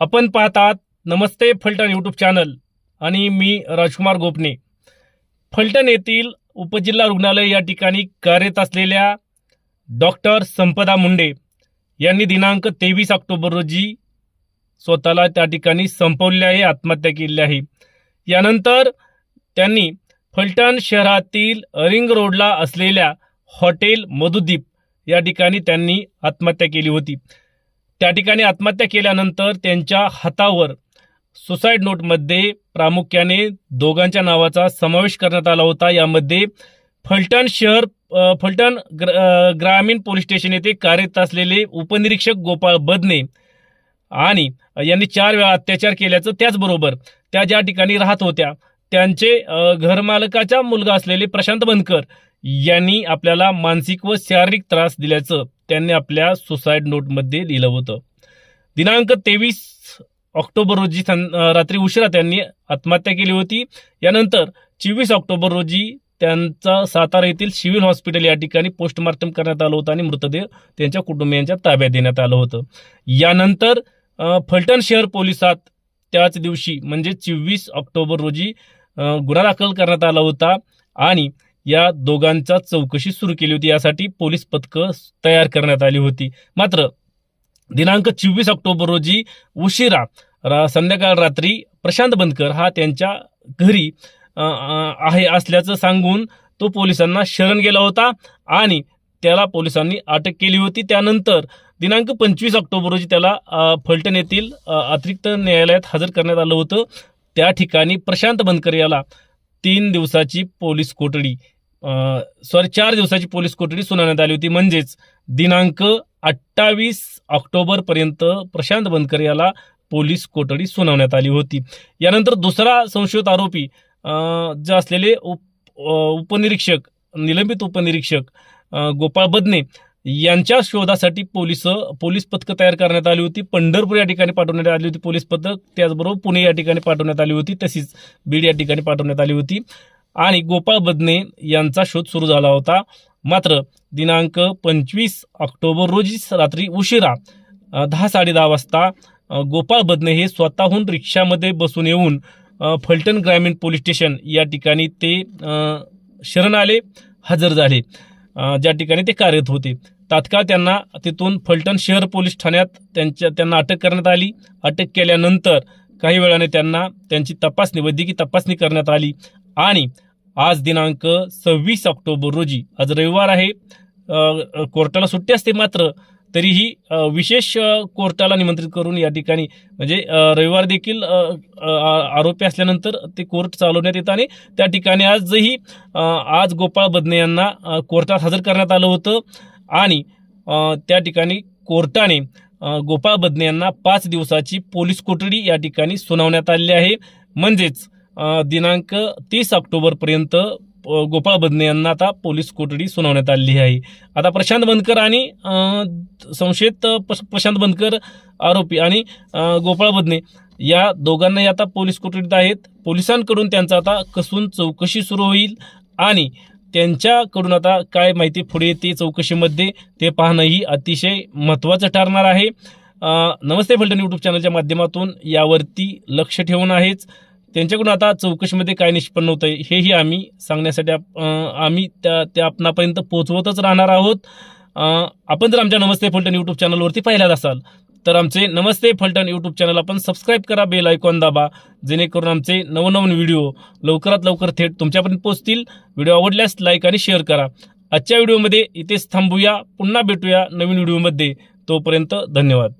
आपण पाहतात नमस्ते Phaltan YouTube channel आणि मी राजकुमार गोपने. फलटण येथील उपजिल्हा रुग्णालय या ठिकाणी कार्यरत असलेल्या डॉक्टर संपदा मुंडे यांनी दिनांक तेवीस ऑक्टोबर रोजी स्वतःला त्या ठिकाणी संपवले आहे आत्महत्या केली आहे. यानंतर त्यांनी फलटण शहरातील रिंग रोडला असलेल्या हॉटेल मधुदीप या ठिकाणी त्यांनी आत्महत्या केली होती. त्या ठिकाणी आत्महत्या केल्यानंतर त्यांच्या हातावर सुसाईड नोटमध्ये प्रामुख्याने दोघांच्या नावाचा समावेश करण्यात आला होता. यामध्ये फलटण शहर फलटण ग्र ग्रामीण पोलीस स्टेशन येथे कार्यरत असलेले उपनिरीक्षक गोपाळ बदने आणि यांनी चार वेळा अत्याचार केल्याचं त्याचबरोबर त्या ज्या ठिकाणी राहत होत्या त्यांचे घरमालकाचा मुलगा असलेले प्रशांत बनकर यांनी आपल्याला मानसिक व शारीरिक त्रास दिल्याचं त्यांनी आपल्या सुसाईड नोटमध्ये लिहिलं होतं. दिनांक तेवीस ऑक्टोबर रोजी रात्री उशिरा त्यांनी आत्महत्या केली होती. यानंतर चोवीस ऑक्टोबर रोजी त्यांचा सातारा येथील सिव्हिल हॉस्पिटल या ठिकाणी पोस्टमार्टम करण्यात आलं होतं आणि मृतदेह त्यांच्या कुटुंबियांच्या ताब्यात देण्यात आलं होतं. यानंतर फलटण शहर पोलिसात त्याच दिवशी म्हणजे चोवीस ऑक्टोबर रोजी गुन्हा दाखल करण्यात आला होता आणि या दोघांचा चौकशी सुरू केली होती. यासाठी पोलीस पथकं तयार करण्यात आली होती. मात्र दिनांक चोवीस ऑक्टोबर रोजी उशिरा रा संध्याकाळ रात्री प्रशांत बंदकर हा त्यांच्या घरी आहे असल्याचं सांगून तो पोलिसांना शरण गेला होता आणि त्याला पोलिसांनी अटक केली होती. त्यानंतर दिनांक पंचवीस ऑक्टोबर रोजी त्याला फलटण येथील अतिरिक्त न्यायालयात हजर करण्यात आलं होतं. त्या ठिकाणी प्रशांत बनकर याला तीन दिवसाची पोलीस कोठडी सॉरी चार दिवसाची पोलीस कोठडी सुनावण्यात आली होती. म्हणजेच दिनांक अठ्ठावीस ऑक्टोबर पर्यंत प्रशांत बनकर याला पोलीस कोठडी सुनावण्यात आली होती. यानंतर दुसरा संशयित आरोपी जे असलेले उप उपनिरीक्षक निलंबित उपनिरीक्षक गोपाळ बदने यांच्या शोधासाठी पोलीस पोलीस पथकं तयार करण्यात आली होती. पंढरपूर या ठिकाणी पाठवण्यात आली होती पोलीस पथक. त्याचबरोबर पुणे या ठिकाणी पाठवण्यात आली होती. तशीच बीड या ठिकाणी पाठवण्यात आली होती. आणि गोपाळ बदने यांचा शोध सुरू झाला होता. मात्र दिनांक पंचवीस ऑक्टोबर रोजी रात्री उशिरा अ, दहा साडेदहा वाजता गोपाळ बदने हे स्वतःहून रिक्षामध्ये बसून येऊन फलटण ग्रामीण पोलीस स्टेशन या ठिकाणी ते शरण आले हजर झाले. ज्या ठिकाणी ते कार्यरत होते. तात्काळ त्यांना तिथून फलटण शहर पोलीस ठाण्यात त्यांच्या त्यांना अटक करण्यात आली. अटक केल्यानंतर काही वेळाने त्यांना त्यांची तपासणी वैद्यकीय तपासणी करण्यात आली. आणि आज दिनांक सव्वीस ऑक्टोबर रोजी आज रविवार आहे कोर्टाला सुट्टी असते मात्र तरीही विशेष कोर्टाला निमंत्रित करून या ठिकाणी म्हणजे रविवार देखील आरोपी असल्यानंतर ते कोर्ट चालवण्यात येतं आणि त्या ठिकाणी आजही आज गोपाळ बदने यांना कोर्टात हजर करण्यात आलं होतं आणि त्या ठिकाणी कोर्टाने गोपाळ बदने यांना पाच दिवसाची पोलीस कोठडी या ठिकाणी सुनावण्यात आली आहे. म्हणजेच दिनांक तीस ऑक्टोबरपर्यंत गोपाळ बदने यांना आता पोलीस कोठडी सुनावण्यात आलेली आहे. आता प्रशांत बनकर आणि संशयित प्रशांत बनकर आरोपी आणि गोपाळ बदने या दोघांनाही आता पोलीस कोठडीत आहेत. पोलिसांकडून त्यांचा आता कसून चौकशी सुरू होईल आणि त्यांच्याकडून आता काय माहिती पुढे येते चौकशीमध्ये ते पाहणंही अतिशय महत्त्वाचं ठरणार आहे. नमस्ते फलटण यूट्यूब चॅनलच्या माध्यमातून यावरती लक्ष ठेवून आहेच. त्यांच्याकडून आता चौकशीमध्ये काय निष्पन्न होतं आहे हेही आम्ही सांगण्यासाठी आम्ही त्या त्या आपणापर्यंत पोहोचवतच राहणार आहोत. आपण जर आमच्या नमस्ते फलटण यूट्यूब चॅनलवरती पाहिलात असाल तर आमचे नमस्ते फलटण यूट्यूब चॅनल आपण सबस्क्राईब करा बेल आयकॉन दाबा जेणेकरून आमचे नवनवन व्हिडिओ लवकरात लवकर थेट तुमच्यापर्यंत पोहोचतील. व्हिडिओ आवडल्यास लाईक आणि शेअर करा. आजच्या व्हिडिओमध्ये इथेच थांबूया पुन्हा भेटूया नवीन व्हिडिओमध्ये तोपर्यंत धन्यवाद.